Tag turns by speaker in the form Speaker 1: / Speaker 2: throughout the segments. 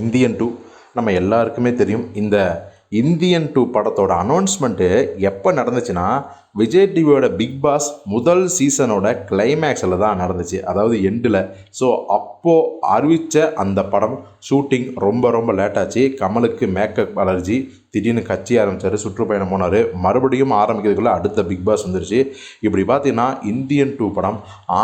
Speaker 1: Indian two நம்ம எல்லாருக்குமே தெரியும். இந்த இந்தியன் டூ படத்தோட அனௌன்ஸ்மெண்ட்டு எப்போ நடந்துச்சுன்னா விஜய் டிவியோட பிக் பாஸ் முதல் சீசனோட கிளைமேக்ஸில் தான் நடந்துச்சு. அதாவது எண்டில் ஸோ அப்போது அறிவித்த அந்த படம் ஷூட்டிங் ரொம்ப ரொம்ப லேட்டாச்சு கமலுக்கு மேக்கப் அலர்ஜி திடீர்னு கட்சி ஆரம்பித்தார் சுற்றுப்பயணம் போனார். மறுபடியும் ஆரம்பிக்கிறதுக்குள்ளே அடுத்த பிக் பாஸ் வந்துருச்சு. இப்படி பார்த்தீங்கன்னா இந்தியன் டூ படம்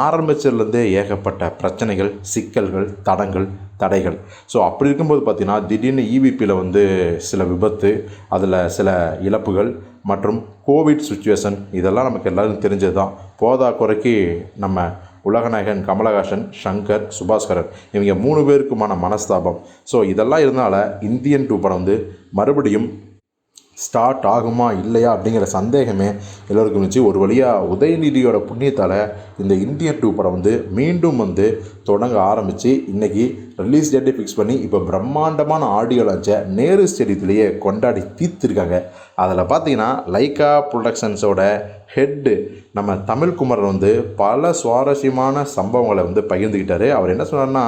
Speaker 1: ஆரம்பிச்சதுலேருந்தே ஏகப்பட்ட பிரச்சனைகள் சிக்கல்கள் தடங்கள் தடைகள். ஸோ அப்படி இருக்கும்போது பார்த்திங்கன்னா திடீர்னு இவிபியில் வந்து சில விபத்து அதில் சில இழப்புகள் மற்றும் கோவிட் சுச்சுவேஷன் இதெல்லாம் நமக்கு எல்லாருக்கும் தெரிஞ்சது தான். போதா குறைக்கு நம்ம உலகநாயகன் கமலஹாசன் சங்கர் சுபாஸ்கரன் இவங்க மூணு பேருக்குமான மனஸ்தாபம். ஸோ இதெல்லாம் இருந்தால இந்தியன் டூ படம் வந்து மறுபடியும் ஸ்டார்ட் ஆகுமா இல்லையா அப்படிங்கிற சந்தேகமே எல்லோருக்கும் இருந்துச்சு. ஒரு வழியாக உதயநிதியோட புண்ணியத்தால் இந்த இந்தியன் டூ படம் வந்து மீண்டும் வந்து தொடங்க ஆரம்பித்து இன்றைக்கி ரிலீஸ் டேட்டை ஃபிக்ஸ் பண்ணி இப்போ பிரம்மாண்டமான ஆடியோ லான்ச்சை நேரு ஸ்டேடியத்திலேயே கொண்டாடி தீர்த்துருக்காங்க. அதில் பார்த்தீங்கன்னா லைக்கா ப்ரொடக்ஷன்ஸோட ஹெட்டு நம்ம தமிழ்குமரன் வந்து பல சுவாரஸ்யமான சம்பவங்களை வந்து பகிர்ந்துக்கிட்டார் அவர் என்ன சொன்னார்னா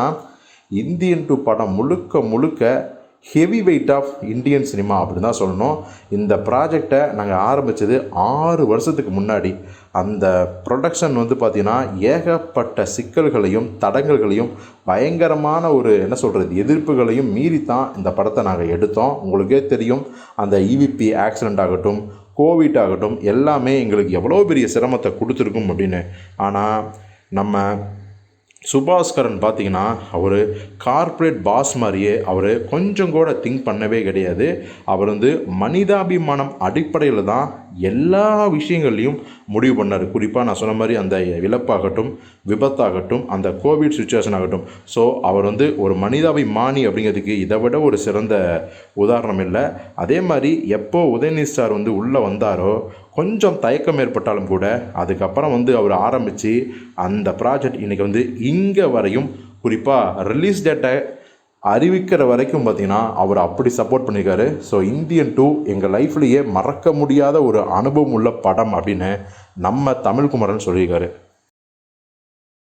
Speaker 1: இந்தியன் டூ படம் முழுக்க முழுக்க heavy weight of Indian cinema அப்படின்னு தான் சொல்லணும். இந்த ப்ராஜெக்டை நாங்கள் ஆரம்பித்தது ஆறு வருஷத்துக்கு முன்னாடி. அந்த ப்ரொடக்ஷன் வந்து பார்த்திங்கன்னா ஏகப்பட்ட சிக்கல்களையும் தடங்கல்களையும் பயங்கரமான ஒரு என்ன சொல்கிறது எதிர்ப்புகளையும் மீறி தான் இந்த படத்தை நாங்கள் எடுத்தோம். உங்களுக்கே தெரியும் அந்த இவிபி ஆக்சிடெண்ட் ஆகட்டும் கோவிட் ஆகட்டும் எல்லாமே எங்களுக்கு எவ்வளோ பெரிய சிரமத்தை கொடுத்துருக்கும் அப்படின்னு. ஆனால் நம்ம சுபாஸ்கரன் பார்த்தீங்கன்னா அவர் கார்ப்பரேட் பாஸ் மாதிரியே அவர் கொஞ்சம் கூட திங்க் பண்ணவே கிடையாது. அவர் வந்து மனிதாபிமானம் அடிப்படையில் தான் எல்லா விஷயங்கள்லையும் முடிவு பண்ணார். குறிப்பாக நான் சொன்ன மாதிரி அந்த இழப்பாகட்டும் விபத்தாகட்டும் அந்த கோவிட் சுச்சுவேஷன் ஆகட்டும். ஸோ அவர் வந்து ஒரு மனிதாபிமானி அப்படிங்கிறதுக்கு இதை விட ஒரு சிறந்த உதாரணம் இல்லை. அதே மாதிரி எப்போ உதயநிதி சார் வந்து உள்ளே வந்தாரோ கொஞ்சம் தயக்கம் ஏற்பட்டாலும் கூட அதுக்கப்புறம் வந்து அவர் ஆரம்பித்து அந்த ப்ராஜெக்ட் இன்றைக்கி வந்து இங்கே வரையும் குறிப்பாக ரிலீஸ் டேட்டை அறிவிக்கிற வரைக்கும் பார்த்திங்கன்னா அவர் அப்படி சப்போர்ட் பண்ணியிருக்காரு. ஸோ இந்தியன் டூ எங்கள் லைஃப்லேயே மறக்க முடியாத ஒரு அனுபவம் உள்ள படம் அப்படின்னு நம்ம தமிழ்குமரன் சொல்லியிருக்காரு.